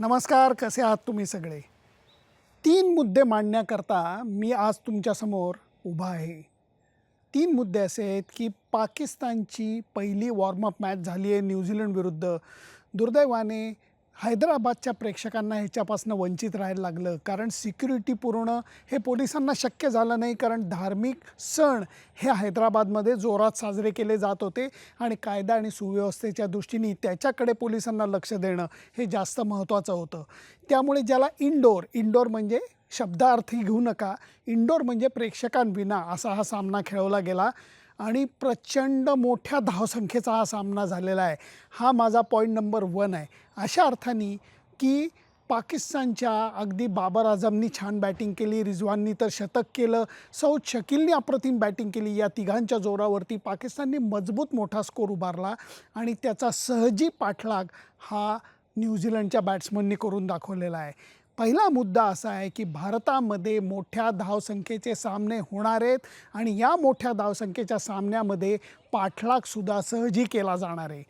नमस्कार कसे आहात तुम्ही सगळे? तीन मुद्दे मांडण्याकरता मी आज तुमच्यासमोर उभा आहे. तीन मुद्दे असे आहेत की पाकिस्तानची पहिली वॉर्मअप मॅच झाली आहे न्यूझीलंड विरुद्ध. दुर्दैवाने हैदराबादच्या प्रेक्षकांना ह्याच्यापासून वंचित राहायला लागलं. कारण सिक्युरिटी पूर्ण हे पोलिसांना शक्य झालं नाही. कारण धार्मिक सण हे हैदराबादमध्ये जोरात साजरे केले जात होते. आणि कायदा आणि सुव्यवस्थेच्या दृष्टीने त्याच्याकडे पोलिसांना लक्ष देणं हे जास्त महत्त्वाचं होतं. त्यामुळे ज्याला इंडोर इंडोर म्हणजे शब्दार्थी घेऊ नका. इंडोर म्हणजे प्रेक्षकांविना असा हा सामना खेळवला गेला. आणि प्रचंड मोठ्या धावसंख्येचा हा सामना झालेला आहे. हा माझा पॉईंट नंबर वन आहे. अशा अर्थाने की पाकिस्तानच्या अगदी बाबर आझमनी छान बॅटिंग केली रिझवाननी तर शतक केलं सौद शकीलनी अप्रतिम बॅटिंग केली या तिघांच्या जोरावरती पाकिस्तानने मजबूत मोठा स्कोर उभारला आणि त्याचा सहजी पाठलाग हा न्यूझीलंडच्या बॅट्समननी करून दाखवलेला आहे. पहिला मुद्दा असा आहे की भारतामध्ये मोठ्या धावसंख्येचे सामने होणार आहेत आणि या मोठ्या धावसंख्येच्या सामन्यामध्ये पाठलागसुद्धा सहजी केला जाणार आहे.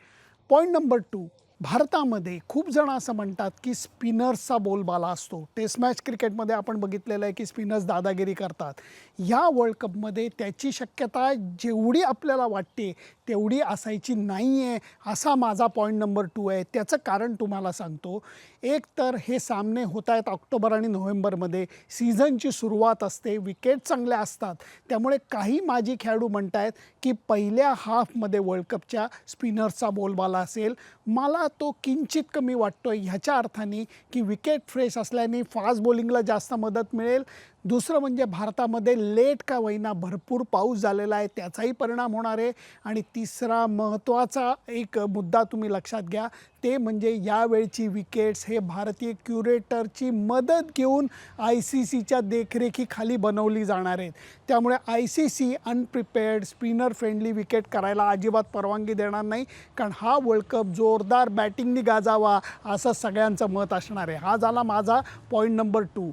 पॉईंट नंबर टू भारतामध्ये खूप जण असं म्हणतात की स्पिनर्सचा बोलबाला असतो. टेस्ट मॅच क्रिकेटमध्ये आपण बघितलेलं आहे की स्पिनर्स दादागिरी करतात. या वर्ल्ड कपमध्ये त्याची शक्यता जेवढी आपल्याला वाटते तेवढी असायची नाही आहे असा माझा पॉईंट नंबर टू आहे. त्याचं कारण तुम्हाला सांगतो. एक तर हे सामने होत आहेत ऑक्टोबर आणि नोव्हेंबरमध्ये. सीझनची सुरुवात असते विकेट चांगल्या असतात. त्यामुळे काही माजी खेळाडू म्हणत आहेत की पहिल्या हाफमध्ये वर्ल्ड कपच्या स्पिनर्सचा बोलबाला असेल. मला तो किंचित कमी वाटतो आहे ह्याच्या अर्थाने की विकेट फ्रेश असल्याने फास्ट बॉलिंगला जास्त मदत मिळेल. दुसरं म्हणजे भारतामध्ये लेट का होईना भरपूर पाऊस झालेला आहे त्याचाही परिणाम होणार आहे. आणि तिसरा महत्त्वाचा एक मुद्दा तुम्ही लक्षात घ्या. ते म्हणजे यावेळची विकेट्स हे भारतीय क्युरेटरची मदत घेऊन आय सी सीच्या देखरेखीखाली बनवली जाणार आहेत. त्यामुळे I C C unprepared spinner friendly wicket करायला अजिबात परवानगी देणार नाही. कारण हा वर्ल्ड कप जोरदार बॅटिंगनी गाजावा असं सगळ्यांचं मत असणार आहे. हा झाला माझा point number two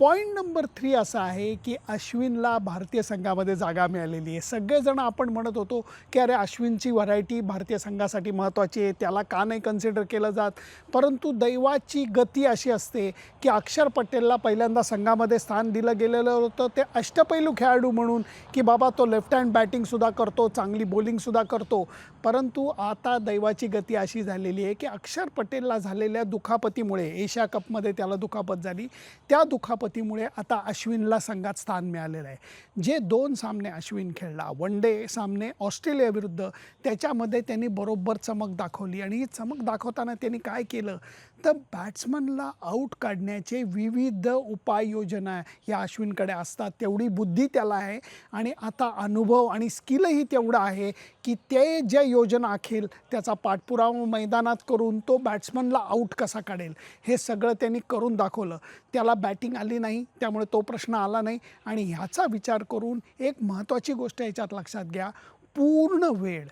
point number three असा आहे की अश्विनला भारतीय संघामध्ये जागा मिळालेली आहे. सगळेजण आपण म्हणत होतो की अरे अश्विनची व्हरायटी भारतीय संघासाठी महत्त्वाची आहे त्याला का नाही कन्सिडर केलं जात? परंतु दैवाची गती अशी असते की अक्षर पटेलला पहिल्यांदा संघामध्ये स्थान दिलं गेलेलं होतं. ते अष्टपैलू खेळाडू म्हणून की बाबा तो लेफ्ट हँड बॅटिंगसुद्धा करतो चांगली बॉलिंगसुद्धा करतो. परंतु आता दैवाची गती अशी झालेली आहे की अक्षर पटेलला झालेल्या दुखापतीमुळे एशिया कपमध्ये त्याला दुखापत झाली. त्या दुखापत दुखापतीमुळे आता अश्विनला संघात स्थान मिळालेलं आहे. जे दोन सामने अश्विन खेळला वन डे सामने ऑस्ट्रेलियाविरुद्ध त्याच्यामध्ये त्यांनी बरोबर चमक दाखवली आणि ही चमक दाखवताना त्यांनी काय केलं? तर बॅट्समनला आऊट काढण्याचे विविध उपाययोजना या अश्विनकडे असतात. तेवढी बुद्धी त्याला आहे आणि आता अनुभव आणि स्किलही तेवढं आहे की ते ज्या योजना आखेल त्याचा पाठपुरावा मैदानात करून तो बॅट्समनला आऊट कसा काढेल? हे सगळं त्यांनी करून दाखवलं. त्याला बॅटिंग आली नाही त्यामुळे तो प्रश्न आला नाही. आणि ह्याचा विचार करून एक महत्त्वाची गोष्ट याच्यात लक्षात घ्या. पूर्ण वेळ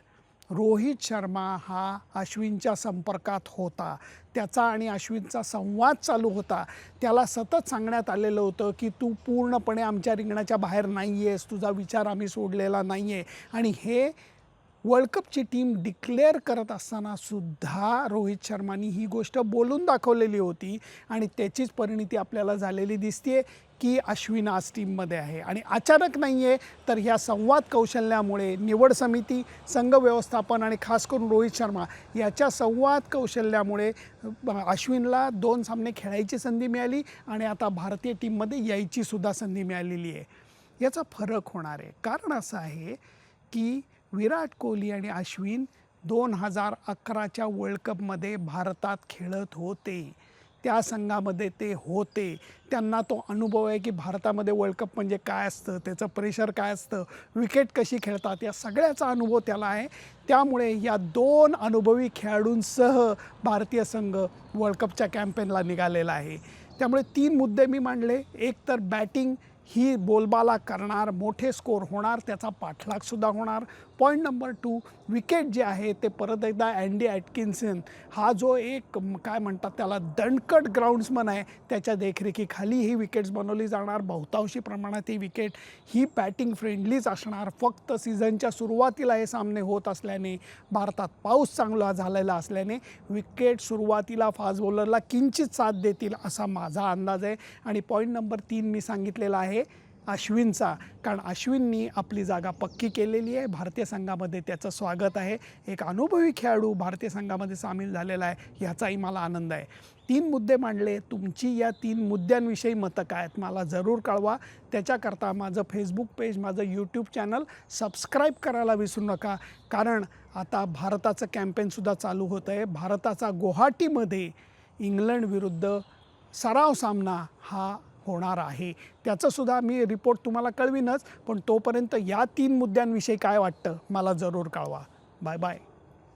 रोहित शर्मा हा अश्विनच्या संपर्कात होता. त्याचा आणि अश्विनचा संवाद चालू होता. त्याला सतत सांगण्यात आलेलं होतं की तू पूर्णपणे आमच्या रिंगणाच्या बाहेर नाही आहेस तुझा विचार आम्ही सोडलेला नाही आहे आणि हे वर्ल्ड कपची टीम डिक्लेअर करत असताना सुद्धा रोहित शर्मानी ही गोष्ट बोलून दाखवलेली होती आणि त्याचीच परिणिती आपल्याला झालेली दिसते की अश्विन आज टीममध्ये आहे. आणि अचानक नाही आहे तर ह्या संवाद कौशल्यामुळे निवड समिती संघ व्यवस्थापन आणि खास करून रोहित शर्मा याच्या संवाद कौशल्यामुळे अश्विनला दोन सामने खेळायची संधी मिळाली आणि आता भारतीय टीममध्ये यायचीसुद्धा संधी मिळालेली आहे. याचा फरक होणार आहे. कारण असं आहे की विराट कोहली आणि अश्विन दोन हजार अकराच्या वर्ल्ड कपमध्ये भारतात खेळत होते. त्या संघामध्ये ते होते. त्यांना तो अनुभव आहे की भारतामध्ये वर्ल्ड कप म्हणजे काय असतं? त्याचं प्रेशर काय असतं? विकेट कशी खेळतात? या सगळ्याचा अनुभव त्याला आहे. त्यामुळे या दोन अनुभवी खेळाडूंसह भारतीय संघ वर्ल्ड कपच्या कॅम्पेनला निघालेला आहे. त्यामुळे तीन मुद्दे मी मांडले. एक तर बॅटिंग ही बोलबाला करणार मोठे स्कोर होणार त्याचा पाठलागसुद्धा होणार. पॉईंट नंबर टू विकेट जे आहे ते परत एकदा अँडी ॲटकिन्सन हा जो एक काय म्हणतात त्याला दणकट ग्राउंड्समन आहे त्याच्या देखरेखीखाली ही विकेट्स बनवली जाणार. बहुतांशी प्रमाणात ही विकेट ही बॅटिंग फ्रेंडलीच असणार. फक्त सीझनच्या सुरुवातीला हे सामने होत असल्याने भारतात पाऊस चांगला झालेला असल्याने विकेट सुरुवातीला फास्ट बॉलरला किंचित साथ देतील असा माझा अंदाज आहे. आणि पॉईंट नंबर तीन मी सांगितलेला आहे आहे अश्विनचा. कारण अश्विननी आपली जागा पक्की केलेली आहे. भारतीय संघामध्ये त्याचं स्वागत आहे. एक अनुभवी खेळाडू भारतीय संघामध्ये सामील झालेला आहे. ह्याचाही मला आनंद आहे. तीन मुद्दे मांडले. तुमची या तीन मुद्द्यांविषयी मतं काय आहेत? मला जरूर कळवा. त्याच्याकरता माझं फेसबुक पेज माझं यूट्यूब चॅनल सबस्क्राईब करायला विसरू नका. कारण आता भारताचं कॅम्पेनसुद्धा चालू होतं आहे. भारताचा गुवाहाटीमध्ये इंग्लंड विरुद्ध सराव सामना हा होणार आहे. त्याचंसुद्धा मी रिपोर्ट तुम्हाला कळवीनच पण तोपर्यंत या तीन मुद्द्यांविषयी काय वाटतं मला जरूर कळवा. Bye bye